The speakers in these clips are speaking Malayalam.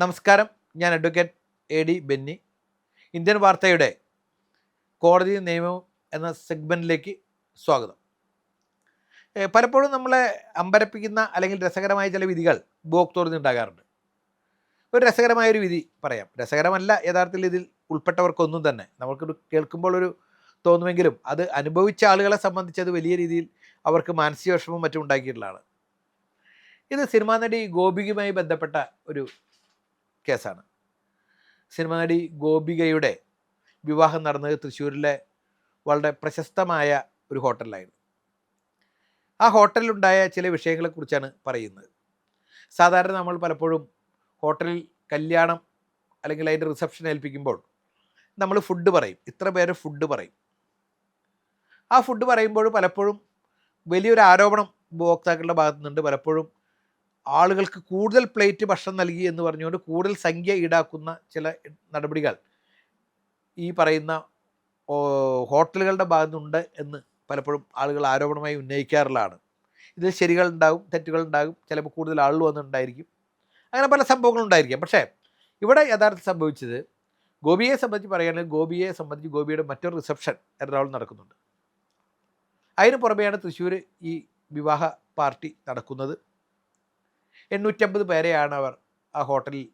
നമസ്കാരം. ഞാൻ advocate A D Benny. Indian വാർത്തയുടെ കോടതി നിയമം എന്ന സെഗ്മെന്റിലേക്ക് സ്വാഗതം. പലപ്പോഴും നമ്മളെ അമ്പരപ്പിക്കുന്ന അല്ലെങ്കിൽ രസകരമായ ചില വിധികൾ ഉപഭോക്തൃ ഉണ്ടാകാറുണ്ട്. ഒരു രസകരമായൊരു വിധി പറയാം. രസകരമല്ല യഥാർത്ഥത്തിൽ ഇതിൽ ഉൾപ്പെട്ടവർക്കൊന്നും തന്നെ. നമുക്ക് കേൾക്കുമ്പോൾ ഒരു തോന്നുമെങ്കിലും അത് അനുഭവിച്ച ആളുകളെ സംബന്ധിച്ച് അത് വലിയ രീതിയിൽ അവർക്ക് മാനസിക വിഷമം മറ്റും ഉണ്ടാക്കിയിട്ടുള്ളതാണ്. ഇത് സിനിമാ നടി ഗോപികയുമായി ബന്ധപ്പെട്ട ഒരു കേസാണ്. സിനിമാ നടി ഗോപികയുടെ വിവാഹം നടന്നത് തൃശ്ശൂരിലെ വളരെ പ്രശസ്തമായ ഒരു ഹോട്ടലിലായിരുന്നു. ആ ഹോട്ടലിലുണ്ടായ ചില വിഷയങ്ങളെക്കുറിച്ചാണ് പറയുന്നത്. സാധാരണ നമ്മൾ പലപ്പോഴും ഹോട്ടലിൽ കല്യാണം അല്ലെങ്കിൽ അതിന്റെ റിസപ്ഷൻ ഏൽപ്പിക്കുമ്പോൾ നമ്മൾ ഫുഡ് പറയും. ഇത്ര പേര് ഫുഡ് പറയും. ആ ഫുഡ് പറയുമ്പോഴും പലപ്പോഴും വലിയൊരു ആരോപണം ഉപഭോക്താക്കളുടെ ഭാഗത്തു നിന്നുണ്ട് പലപ്പോഴും ആളുകൾക്ക് കൂടുതൽ പ്ലേറ്റ് ഭക്ഷണം നൽകി എന്ന് പറഞ്ഞുകൊണ്ട് കൂടുതൽ സംഖ്യ ഈടാക്കുന്ന ചില നടപടികൾ ഈ പറയുന്ന ഹോട്ടലുകളുടെ ഭാഗത്തുണ്ട് എന്ന് പലപ്പോഴും ആളുകൾ ആരോപണമായി ഉന്നയിക്കാറുള്ളതാണ്. ഇതിൽ ശരികളുണ്ടാകും തെറ്റുകളുണ്ടാകും ചിലപ്പോൾ കൂടുതൽ ആളുകൾ വന്നിട്ടുണ്ടായിരിക്കും. അങ്ങനെ പല സംഭവങ്ങളും ഉണ്ടായിരിക്കാം. പക്ഷേ ഇവിടെ യഥാർത്ഥത്തിൽ സംഭവിച്ചത് ഗോപിയെ സംബന്ധിച്ച് പറയുകയാണെങ്കിൽ ഗോപിയെ സംബന്ധിച്ച് ഗോപിയുടെ മറ്റൊരു റിസപ്ഷൻ എറണാകുളം നടക്കുന്നുണ്ട്. അതിന് പുറമെയാണ് തൃശ്ശൂർ ഈ വിവാഹ പാർട്ടി നടക്കുന്നത്. എണ്ണൂറ്റമ്പത് പേരെയാണ് അവർ ആ ഹോട്ടലിൽ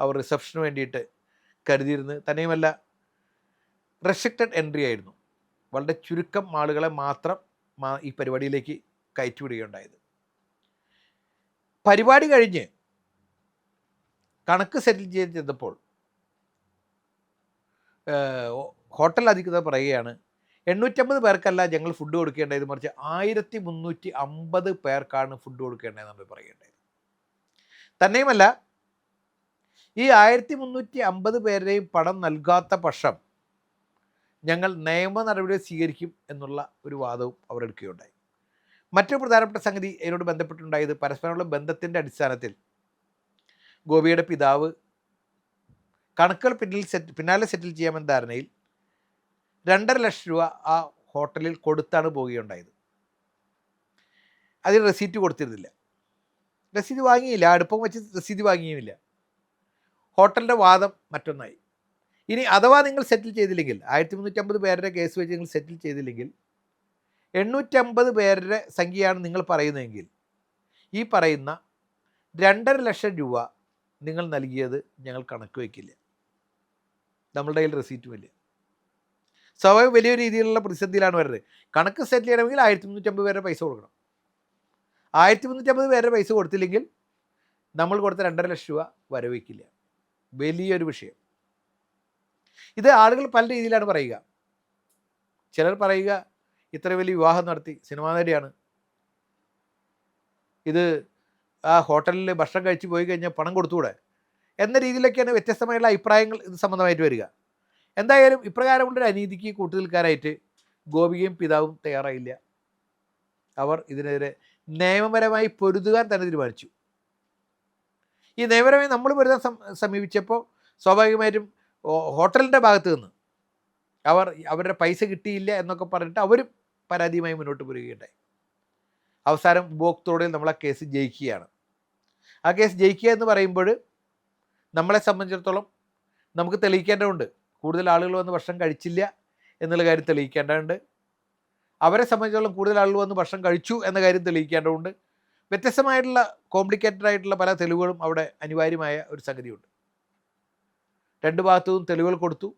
അവർ റിസപ്ഷന് വേണ്ടിയിട്ട് കരുതിയിരുന്നത്. തന്നെയുമല്ല റെസ്ട്രിക്റ്റഡ് എൻട്രി ആയിരുന്നു. വളരെ ചുരുക്കം ആളുകളെ മാത്രം ഈ പരിപാടിയിലേക്ക് കയറ്റിവിടുകയുണ്ടായത്. പരിപാടി കഴിഞ്ഞ് കണക്ക് സെറ്റിൽ ചെയ്ത് ചെന്നപ്പോൾ ഹോട്ടൽ അധികൃതർ പറയുകയാണ് എണ്ണൂറ്റമ്പത് പേർക്കല്ല ഞങ്ങൾ ഫുഡ് കൊടുക്കേണ്ടത്. മറിച്ച് ആയിരത്തി മുന്നൂറ്റി അമ്പത് പേർക്കാണ് ഫുഡ് കൊടുക്കേണ്ടതെന്ന് നമ്മൾ പറയേണ്ടത് തന്നെയുമല്ല ഈ ആയിരത്തി മുന്നൂറ്റി അമ്പത് പേരുടെയും പണം നൽകാത്ത പക്ഷം ഞങ്ങൾ നിയമ നടപടി സ്വീകരിക്കും എന്നുള്ള ഒരു വാദവും അവരെടുക്കുകയുണ്ടായി മറ്റൊരു പ്രധാനപ്പെട്ട സംഗതി ഇതിനോട് ബന്ധപ്പെട്ടുണ്ടായത് പരസ്പരമുള്ള ബന്ധത്തിന്റെ അടിസ്ഥാനത്തിൽ ഗോപിയുടെ പിതാവ് കണക്കുകൾ പിന്നിൽ സെറ്റ് പിന്നാലെ സെറ്റിൽ ചെയ്യാമെന്ന ധാരണയിൽ രണ്ടര ലക്ഷം രൂപ ആ ഹോട്ടലിൽ കൊടുത്താണ് പോവുകയുണ്ടായത്. അതിന് റെസീറ്റ് കൊടുത്തിരുന്നില്ല. രസീത് വാങ്ങിയില്ല. അടുപ്പം വെച്ച് രസീത് വാങ്ങിയുമില്ല. ഹോട്ടലിന്റെ വാദം മറ്റൊന്നായി. ഇനി അഥവാ നിങ്ങൾ സെറ്റിൽ ചെയ്തില്ലെങ്കിൽ ആയിരത്തി മുന്നൂറ്റമ്പത് പേരുടെ കേസ് വെച്ച് നിങ്ങൾ സെറ്റിൽ ചെയ്തില്ലെങ്കിൽ എണ്ണൂറ്റമ്പത് പേരുടെ സംഖ്യയാണ് നിങ്ങൾ പറയുന്നതെങ്കിൽ ഈ പറയുന്ന രണ്ടര ലക്ഷം രൂപ നിങ്ങൾ നൽകിയത് ഞങ്ങൾ കണക്ക് വയ്ക്കില്ല. നമ്മളുടെ കയ്യിൽ റെസീറ്റുമില്ല സ്വാഭാവിക വലിയ രീതിയിലുള്ള പ്രതിസന്ധിയിലാണ് വരുന്നത്. കണക്ക് സെറ്റിൽ ചെയ്യണമെങ്കിൽ ആയിരത്തി മുന്നൂറ്റമ്പത് പേരുടെ പൈസ കൊടുക്കണം. ആയിരത്തി മുന്നൂറ്റമ്പത് പേരുടെ പൈസ കൊടുത്തില്ലെങ്കിൽ നമ്മൾ കൊടുത്ത രണ്ടര ലക്ഷം രൂപ വരവിക്കില്ല. വലിയൊരു വിഷയം. ഇത് ആളുകൾ പല രീതിയിലാണ് പറയുക. ചിലർ പറയുക ഇത്ര വലിയ വിവാഹം നടത്തി സിനിമാ നടിയാണ്. ഇത് ആ ഹോട്ടലിൽ ഭക്ഷണം കഴിച്ച് പോയി കഴിഞ്ഞാൽ പണം കൊടുത്തുകൂടെ എന്ന രീതിയിലൊക്കെയാണ് വ്യത്യസ്തമായുള്ള അഭിപ്രായങ്ങൾ ഇത് സംബന്ധമായിട്ട് വരിക. എന്തായാലും ഇപ്രകാരമുള്ളൊരു അനീതിക്ക് കൂട്ടുനിൽക്കാനായിട്ട് ഗോപികയും പിതാവും തയ്യാറായില്ല. അവർ ഇതിനെതിരെ നിയമപരമായി പൊരുതുകാൻ തന്നെ തീരുമാനിച്ചു. ഈ നിയമപരമായി നമ്മൾ പൊരുതാൻ സമീപിച്ചപ്പോൾ സ്വാഭാവികമായിട്ടും ഹോട്ടലിന്റെ ഭാഗത്ത് നിന്ന് അവർ അവരുടെ പൈസ കിട്ടിയില്ല എന്നൊക്കെ പറഞ്ഞിട്ട് അവരും പരാതിയുമായി മുന്നോട്ട് പോരുകയുണ്ടായി. അവസാനം ഉപഭോക്തൃയോടെ നമ്മൾ ആ കേസ് ജയിക്കുകയാണ്. ആ കേസ് ജയിക്കുക എന്ന് പറയുമ്പോൾ നമ്മളെ സംബന്ധിച്ചിടത്തോളം നമുക്ക് തെളിയിക്കേണ്ടതുണ്ട്. കൂടുതൽ ആളുകൾ വന്ന് ഭക്ഷണം കഴിച്ചില്ല എന്നുള്ള കാര്യം തെളിയിക്കേണ്ടതുണ്ട്. അവരെ സംബന്ധിച്ചോളം കൂടുതൽ ആളുകൾ വന്ന് ഭക്ഷണം കഴിച്ചു എന്ന കാര്യം തെളിയിക്കേണ്ടതുണ്ട്. വ്യത്യസ്തമായിട്ടുള്ള കോംപ്ലിക്കേറ്റഡ് ആയിട്ടുള്ള പല തെളിവുകളും അവിടെ അനിവാര്യമായ ഒരു സംഗതിയുണ്ട്. രണ്ട് ഭാഗത്തുനിന്നും തെളിവുകൾ കൊടുത്തു.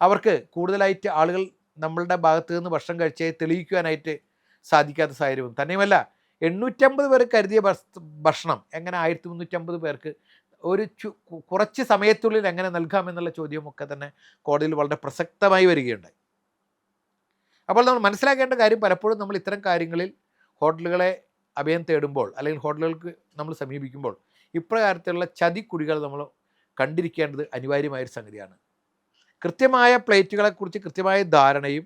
അവർക്ക് കൂടുതലായിട്ട് ആളുകൾ നമ്മളുടെ ഭാഗത്ത് നിന്ന് ഭക്ഷണം കഴിച്ചേ തെളിയിക്കുവാനായിട്ട് സാധിക്കാത്ത സാഹചര്യവും തന്നെയുമല്ല എണ്ണൂറ്റമ്പത് പേർ കരുതിയ ഭക്ഷണം എങ്ങനെ ആയിരത്തി മുന്നൂറ്റമ്പത് പേർക്ക് ഒരു കുറച്ച് സമയത്തുള്ളിൽ എങ്ങനെ നൽകാമെന്നുള്ള ചോദ്യമൊക്കെ തന്നെ കോടതിയിൽ വളരെ പ്രസക്തമായി വരികയുണ്ടായി. അപ്പോൾ നമ്മൾ മനസ്സിലാക്കേണ്ട കാര്യം പലപ്പോഴും നമ്മൾ ഇത്തരം കാര്യങ്ങളിൽ ഹോട്ടലുകളെ അഭയം തേടുമ്പോൾ അല്ലെങ്കിൽ ഹോട്ടലുകൾക്ക് നമ്മൾ സമീപിക്കുമ്പോൾ ഇപ്രകാരത്തിലുള്ള ചതിക്കുഴികൾ നമ്മൾ കണ്ടിരിക്കേണ്ടത് അനിവാര്യമായൊരു സംഗതിയാണ്. കൃത്യമായ പ്ലേറ്റുകളെക്കുറിച്ച് കൃത്യമായ ധാരണയും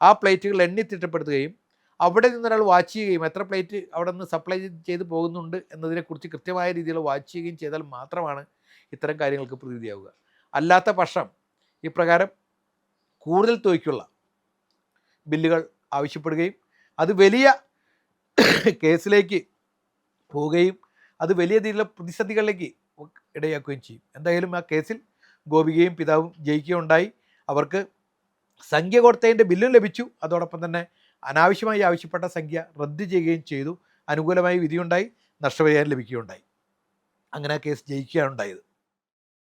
ആ പ്ലേറ്റുകൾ എണ്ണി തിട്ടപ്പെടുത്തുകയും അവിടെ നിന്ന് ഒരാൾ വാച്ച് ചെയ്യുകയും എത്ര പ്ലേറ്റ് അവിടെ നിന്ന് സപ്ലൈ ചെയ്ത് പോകുന്നുണ്ട് എന്നതിനെക്കുറിച്ച് കൃത്യമായ രീതിയിൽ വാച്ച് ചെയ്യുകയും ചെയ്താൽ മാത്രമാണ് ഇത്തരം കാര്യങ്ങൾക്ക് പ്രതീതിയാവുക അല്ലാത്ത പക്ഷം ഇപ്രകാരം കൂടുതൽ തുകയ്ക്കുള്ള ബില്ലുകൾ ആവശ്യപ്പെടുകയും അത് വലിയ കേസിലേക്ക് പോവുകയും അത് വലിയ രീതിയിലുള്ള പ്രതിസന്ധികളിലേക്ക് ഇടയാക്കുകയും ചെയ്യും. എന്തായാലും ആ കേസിൽ ഗോപികയും പിതാവും ജയിക്കുകയുണ്ടായി. അവർക്ക് സംഖ്യ കൊടുത്തതിന്റെ ബില്ലും ലഭിച്ചു. അതോടൊപ്പം തന്നെ അനാവശ്യമായി ആവശ്യപ്പെട്ട സംഖ്യ റദ്ദ് ചെയ്യുകയും ചെയ്തു. അനുകൂലമായി വിധിയുണ്ടായി. നഷ്ടപരിഹാരം ലഭിക്കുകയുണ്ടായി. അങ്ങനെ ആ കേസ് ജയിക്കുകയാണ് ഉണ്ടായത്.